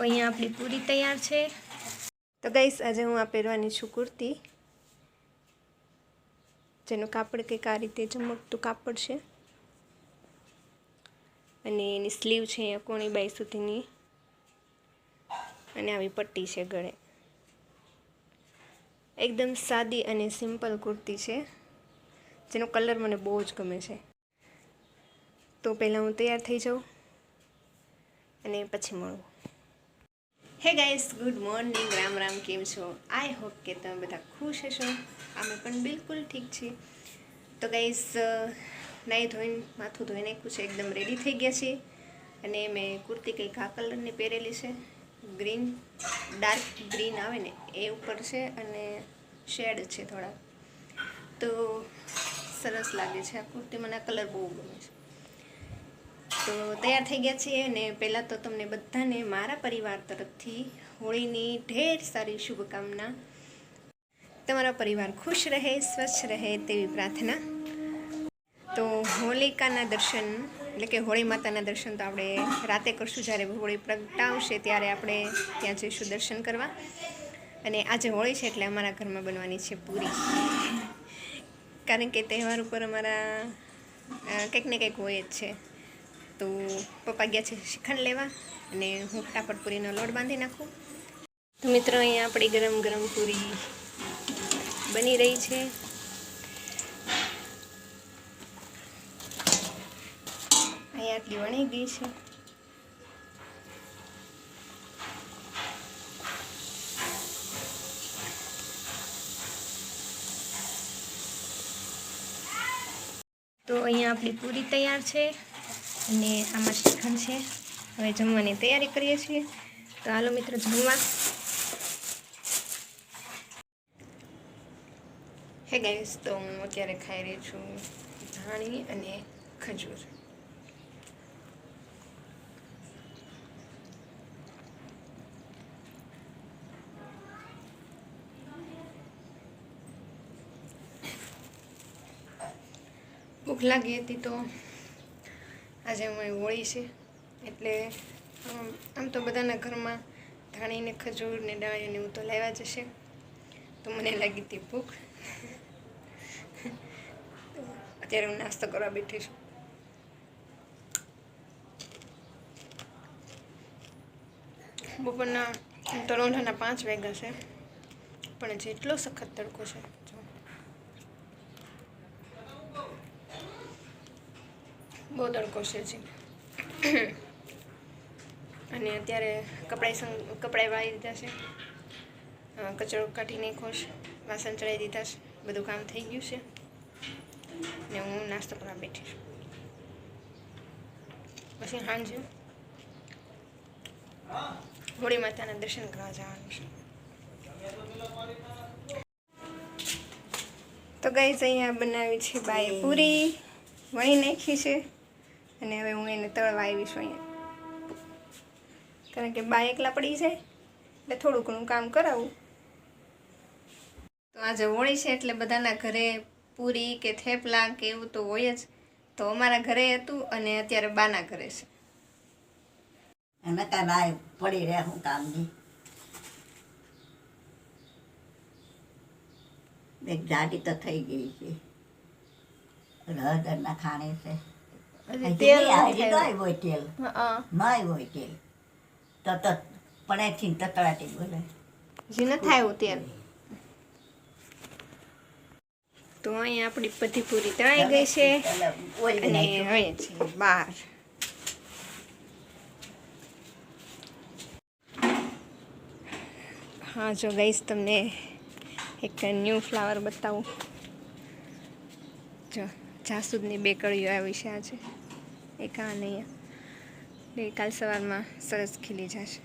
અહીંયા આપણી પૂરી તૈયાર છે. તો ગઈશ આજે હું આ પહેરવાની છું કુર્તી. જેનું કાપડ કંઈક આ રીતે ચમકતું કાપડ છે. અને એની સ્લીવ છે અહીંયા કોણી બાઈ સુધીની. અને આવી પટ્ટી છે ગળે. એકદમ સાદી અને સિમ્પલ કુર્તી છે. જેનો કલર મને બહુ જ ગમે છે. તો પહેલાં હું તૈયાર થઈ જાઉં. અને પછી મળું. Hey guys good morning Ram Ram, કેમ છો? આઈ હોપ કે તમે બધા ખુશ હશો. અમે પણ બિલકુલ ઠીક છીએ તો ગાઈસ નાહી ધોઈને, માથું ધોઈ નાખ્યું છે, એકદમ રેડી થઈ ગયા છીએ. અને મેં કુર્તી કંઈક આ કલરની પહેરેલી છે. ગ્રીન ડાર્ક ગ્રીન આવે ને, એ ઉપર છે અને શેડ છે થોડા તો સરસ લાગે છે આ કુર્તી. મને આ કલર બહુ ગમે છે. તો તૈયાર થઈ ગયા છીએ અને પહેલાં તો તમને બધાને મારા પરિવાર તરફથી હોળીની ઢેર સારી શુભકામના. તમારા પરિવાર ખુશ રહે, સ્વચ્છ રહે તેવી પ્રાર્થના. તો હોલિકાના દર્શન, એટલે કે હોળી માતાના દર્શન તો આપણે રાતે કરશું જ્યારે હોળી પ્રગટાવશે ત્યારે આપણે ત્યાં જઈશું દર્શન કરવા. અને આજે હોળી છે એટલે અમારા ઘરમાં બનવાની છે પૂરી. કારણ કે તહેવાર ઉપર અમારા કંઈક ને કંઈક હોય જ છે. તો પપ્પા ગયા છે શ્રીખંડ લેવા અને હું ફટાફટ પૂરીનો લોટ બાંધી નાખું. તો મિત્રો, અહીંયા આપણી ગરમ ગરમ પૂરી બની રહી છે. અહીંયા આટલી વણી ગઈ છે. તો અહીંયા આપણી પૂરી તૈયાર છે. અને આમાં શ્રીખંડ છે. હવે જમવાની તૈયારી કરીએ છીએ. તો હાલો મિત્રો, જમવા. હે ગાઈસ, તો હું અત્યારે ખાઈ રહી છું ધાણી અને ખજૂર. ભૂખ લાગી હતી તો આજે અમારી હોળી છે, એટલે આમ તો બધાના ઘરમાં ધાણીને ખજૂર ને ડાળીને એવું તો લેવા જશે તો મને લાગી હતી ભૂખ. અત્યારે હું નાસ્તો કરવા બેઠી છું. બપોરના તો પાંચ વાગ્યા છે, પણ જેટલો સખત તડકો છે જો બહુ તડકો છે અને અત્યારે કપડાં સંગ કપડાં વાળી દીધા છે. કચરો કાઢી નાખ્યો વાસણ ચડાવી દીધા છે. બધું કામ થઈ ગયું છે. ને હું નાસ્તો કરવા બેઠી પછી સાંજે હોળી માતાના દર્શન કરવા જવાનું છે. તો ગઈ અહીંયા બનાવી છે બાય પૂરી. વણી નાખી છે. અને હવે હું એને તળવા આવી અહીંયા. કારણ કે બા એકલા પડી જાય, એટલે થોડું ઘણું કામ કરાવું. તો આજે હોળી છે એટલે બધાના ઘરે પૂરી કે થેપલા કે એવું તો હોય જ. તો અમારા ઘરે હતું અને અત્યારે બાના ઘરે છે. અમે બાય પડી રહ્યા હું કામની એક જાડી તો થઈ ગઈ છે. હળદરના ખાણે છે. હજી આવ્યું. તેલ તેલ તો તો તતડાટી બોલે હજી નથી આવ્યું તેલ. તો અહીંયા આપણી બધી પૂરી તળાઈ ગઈ છે અને હવે છે બહાર. હા જો ગઈશ તમને એક ન્યૂ ફ્લાવર બતાવું. જો જાસૂદની બે કળીઓ આવી છે આજે. એક આ નહીં અહીંયા એ કાલ સવારમાં સરસ ખીલી જશે.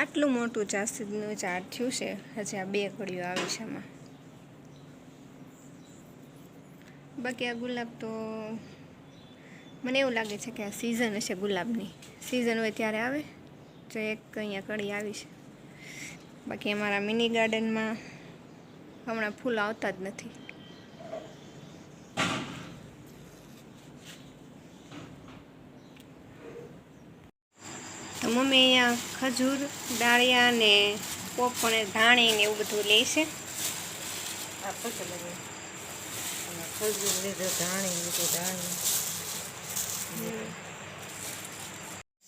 આટલું મોટું જાસૂદનું ઝાડ થયું છે, હજી આ બે કળીઓ આવી છે આમાં. બાકી આ ગુલાબ તો મને એવું લાગે છે કે આ સિઝન હશે ગુલાબની. સિઝન હોય ત્યારે આવે જો એક અહીંયા કળી આવી છે. બાકી અમારા મિની ગાર્ડનમાં હમણાં ફૂલ આવતા જ નથી. તો મમ્મી અહીંયા ખજૂર ડાળિયા ને પોપ ધાણી ને એવું બધું લે છે. ખજૂર ધાણી લીધો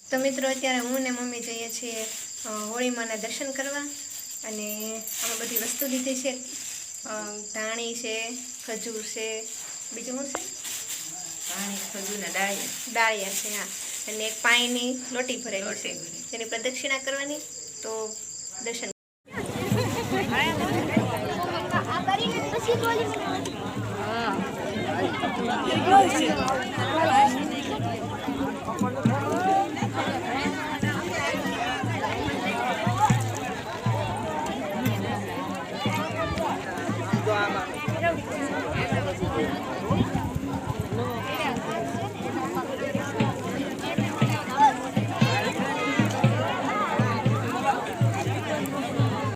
તો મિત્રો અત્યારે હું ને મમ્મી જઈએ છીએ હોળીમાના દર્શન કરવા. અને આમાં બધી વસ્તુ લીધી છે. ધાણી છે ખજૂર છે બીજું શું છે? ધાણી ખજૂર ને ડાળિયા. ડાળિયા છે હા. અને એક પાણીની લોટી ભરેલી છે. તેની પ્રદક્ષિણા કરવાની તો દર્શન